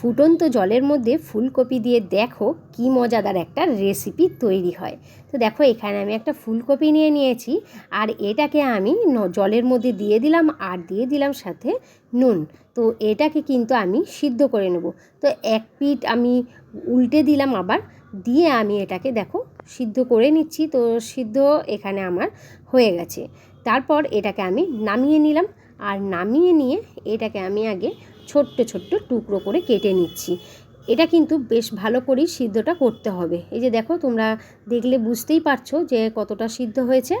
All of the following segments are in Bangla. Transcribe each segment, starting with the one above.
ফুটন্ত জলের মধ্যে ফুলকপি দিয়ে দেখো কি মজাদার একটা রেসিপি তৈরি হয়। তো দেখো, এখানে আমি একটা ফুলকপি নিয়ে নিয়েছি আর এটাকে আমি জলের মধ্যে দিয়ে দিলাম আর দিয়ে দিলাম সাথে নুন। তো এটাকে কিন্তু আমি সিদ্ধ করে নেব। তো এক পিঠ আমি উল্টে দিলাম আবার, দিয়ে আমি এটাকে দেখো সিদ্ধ করে নিচ্ছি। তো সিদ্ধ এখানে আমার হয়ে গেছে। তারপর এটাকে আমি নামিয়ে নিলাম। আর নামিয়ে নিয়ে এটাকে আমি আগে ছোট্ট ছোট্ট টুকরো করে কেটে নিচ্ছি। এটা কিন্তু বেশ ভালো করেই সিদ্ধটা করতে হবে। এই যে দেখো, তোমরা দেখলে বুঝতেই পারছ যে কতটা সিদ্ধ হয়েছে।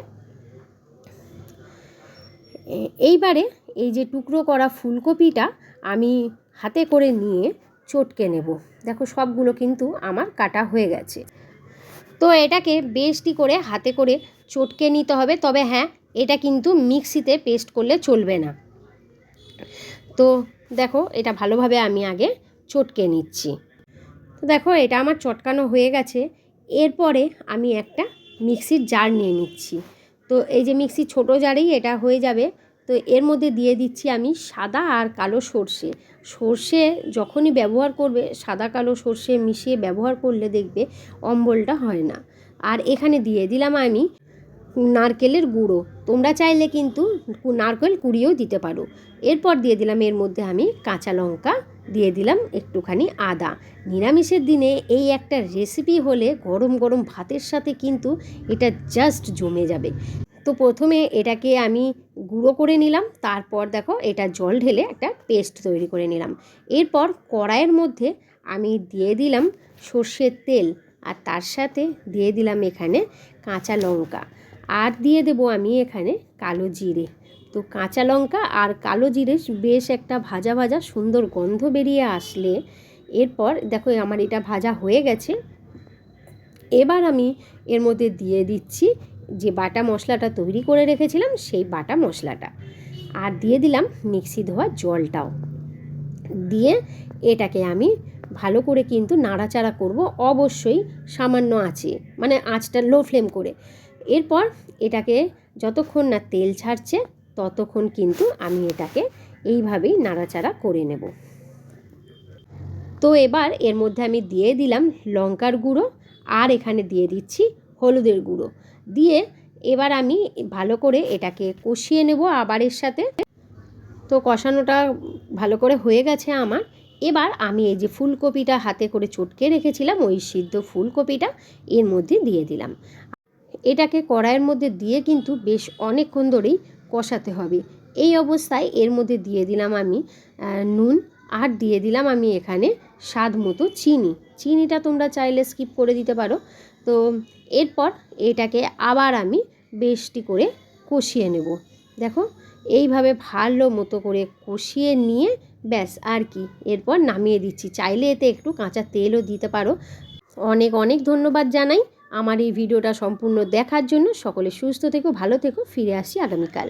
এইবারে এই যে টুকরো করা ফুলকপিটা আমি হাতে করে নিয়ে চটকে নেব। দেখো, সবগুলো কিন্তু আমার কাটা হয়ে গেছে। তো এটাকে বেশটি করে হাতে করে চটকে নিতে হবে। তবে হ্যাঁ এটা কিন্তু মিক্সিতে পেস্ট করলে চলবে না। তো দেখো, এটা ভালোভাবে আমি আগে চটকে নিচ্ছি। তো দেখো, এটা আমার চটকানো হয়ে গেছে। এরপরে আমি একটা মিক্সির জার নিয়ে নিচ্ছি। তো এই যে মিক্সির ছোটো জারেই এটা হয়ে যাবে, তো এর মধ্যে দিয়ে দিচ্ছি আমি সাদা আর কালো সর্ষে। সর্ষে যখনই ব্যবহার করবে, সাদা কালো সর্ষে মিশিয়ে ব্যবহার করলে দেখবে অম্বলটা হয় না। আর এখানে দিয়ে দিলাম আমি নারকেলের গুঁড়ো। তোমরা চাইলে কিন্তু নারকেল কুড়িয়েও দিতে পারো। এরপর দিয়ে দিলাম, এর মধ্যে আমি কাঁচা লঙ্কা দিয়ে দিলাম একটুখানি আদা। নিরামিষের দিনে এই একটা রেসিপি হলে গরম গরম ভাতের সাথে কিন্তু এটা জাস্ট জমে যাবে। তো প্রথমে এটাকে আমি গুঁড়ো করে নিলাম, তারপর দেখো এটা জল ঢেলে একটা পেস্ট তৈরি করে নিলাম। এরপর কড়াইয়ের মধ্যে আমি দিয়ে দিলাম সর্ষের তেল, আর তার সাথে দিয়ে দিলাম এখানে কাঁচা লঙ্কা। আর দিয়ে দেবো আমি এখানে কালো জিরে। তো কাঁচা লঙ্কা আর কালো জিরে বেশ একটা ভাজা ভাজা সুন্দর গন্ধ বেরিয়ে আসলে এরপর দেখো আমার এটা ভাজা হয়ে গেছে। এবার আমি এর মধ্যে দিয়ে দিচ্ছি যে বাটা মশলাটা তৈরি করে রেখেছিলাম সেই বাটা মশলাটা। আর দিয়ে দিলাম মিক্সি ধোয়া জলটাও। দিয়ে এটাকে আমি ভালো করে কিন্তু নাড়াচাড়া করব। অবশ্যই সামান্য আঁচে মানে আঁচটা লো ফ্লেম করে। এরপর এটাকে যতক্ষণ না তেল ছাড়ছে, ততক্ষণ কিন্তু আমি এটাকে এইভাবেই নাড়াচাড়া করে নেব। তো এবার এর মধ্যে আমি দিয়ে দিলাম লঙ্কার গুঁড়ো আর এখানে দিয়ে দিচ্ছি হলুদের গুঁড়ো। দিয়ে এবার আমি ভালো করে এটাকে কষিয়ে নেব আবার এর সাথে। তো কষানোটা ভালো করে হয়ে গেছে আমার। এবার আমি এই যে ফুলকপিটা হাতে করে চটকে রেখেছিলাম, ওই সিদ্ধ ফুলকপিটা এর মধ্যে দিয়ে দিলাম। এটাকে কড়াইয়ের মধ্যে দিয়ে কিন্তু বেশ অনেকক্ষণ ধরেই কষাতে হবে। এই অবস্থায় এর মধ্যে দিয়ে দিলাম আমি নুন আর দিয়ে দিলাম আমি এখানে স্বাদ মতো চিনি। চিনিটা তোমরা চাইলে স্কিপ করে দিতে পারো। তো এরপর এটাকে আবার আমি বেশটি করে কষিয়ে নেব। দেখো, এইভাবে ভালো মতো করে কষিয়ে নিয়ে ব্যাস, আর কি। এরপর নামিয়ে দিচ্ছি। চাইলে এতে একটু কাঁচা তেলও দিতে পারো। অনেক অনেক ধন্যবাদ জানাই আমার এই ভিডিওটা সম্পূর্ণ দেখার জন্য। সকলে সুস্থ থেকো, ভালো থেকো। ফিরে আসি আগামীকাল।